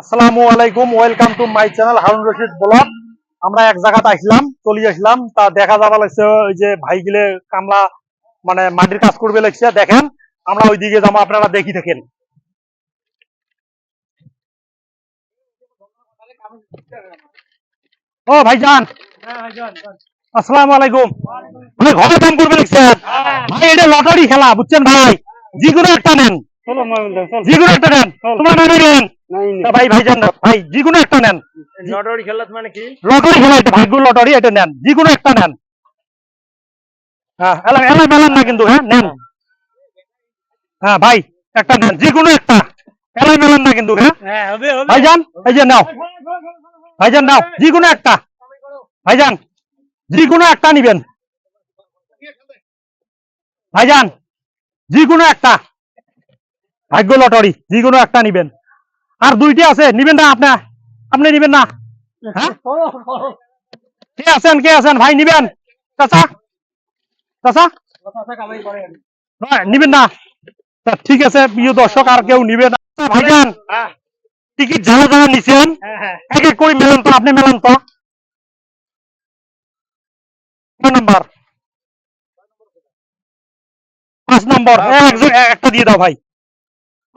আসসালামু আলাইকুম welcome to my channel Harun Rashid blog. আমরা এক জায়গাতে আসলাম চলে আসলাম। তা দেখা যাবা লাগছে ওই যে ভাই গিলে কামলা মানে মাটির কাজ করবে লাগছে দেখেন। আমরা ওই দিকে যাব আপনারা দেখি দেখেন ও ভাইজান আসসালামু আলাইকুম। ভাই ঘরে কাম করবে লাগছেন ভাই এটা লটারি খেলা বুঝছেন ভাই? যে কোনো একটা নেন। যে কোনো একটা নেন। তোমার নেন। তা ভাই ভাইজান ভাই যে কোনো একটা নেন। লটারি খেলা মানে কি? লটারি খেলা এটা ভাগ্য লটারি এটা নেন যে কোনো একটা নেন। হ্যাঁ এলা এলা মেলান না কিন্তু হ্যাঁ নেন। হ্যাঁ ভাই একটা নেন যে কোনো একটা। এলা মেলান না কিন্তু হ্যাঁ। হ্যাঁ হবে হবে। ভাইজান এই যে নাও। ভাইজান নাও যে কোনো একটা। ভাইজান যে কোনো একটা নিবেন। ভাইজান যে কোনো একটা। ভাগ্য লটারি যে কোনো একটা নিবেন। আর দুইটা আছে নিবেন না আপনি। আপনি নিবেন না। হ্যাঁ? কে আছেন কে আছেন? ভাই নিবেন। চাচা? চাচা? নিবেন না। ঠিক আছে প্রিয় দর্শক আর কেউ নিবে না। ভাইজান হ্যাঁ। টিকিট যারা যারা নিছেন? হ্যাঁ এক এক করে মেলান তো আপনি মেলান তো। নাম্বার? পাঁচ নম্বর। একজন একটা দিয়ে দাও ভাই।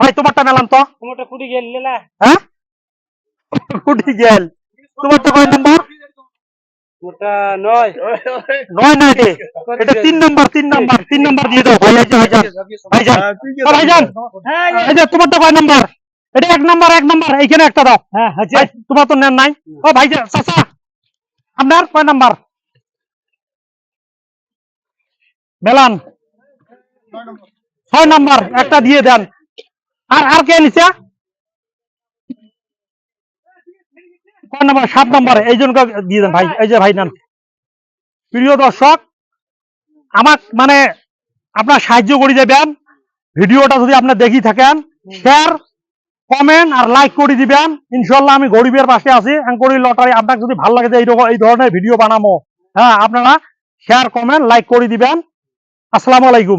ভাই তোমারটা মেলান তো। তোমারটা ফুটি গেল লেলা। হ্যাঁ? উঠে গেল। তোমারটা কয় নাম্বার? ওটা নয়। নয় না এটা এটা তিন নাম্বার তিন নাম্বার তিন নাম্বার দিয়ে দাও। ভাই ভাইজান ভাইজান ও ভাইজান এই যে তোমারটা কয় নাম্বার? এটা এক নাম্বার এক নাম্বার এইখানে একটা দাও। হ্যাঁ ভাই, তোমার তো নেন নাই। ও ভাইজান চাচা আপনার কয় নাম্বার? মেলান। ছয় নাম্বার একটা দিয়ে দেন। আর আর কে নিছে? কয় নাম্বার? সাত নাম্বার। এই জনকে দিয়ে দেন ভাই। এই যে ভাই নেন। প্রিয় দর্শক আমার মানে আপনার সাহায্য করে যাবেন ভিডিওটা যদি আপনি দেখি থাকেন শেয়ার কমেন্ট আর লাইক করে দিবেন। ইনশাল্লাহ আমি গরিবের পাশে আছি। অ্যাঙ্করি লটারি আপনার যদি ভালো লাগে যে এইরকম এই ধরনের ভিডিও বানাবো হ্যাঁ আপনারা শেয়ার কমেন্ট লাইক করে দিবেন। আসসালামু আলাইকুম।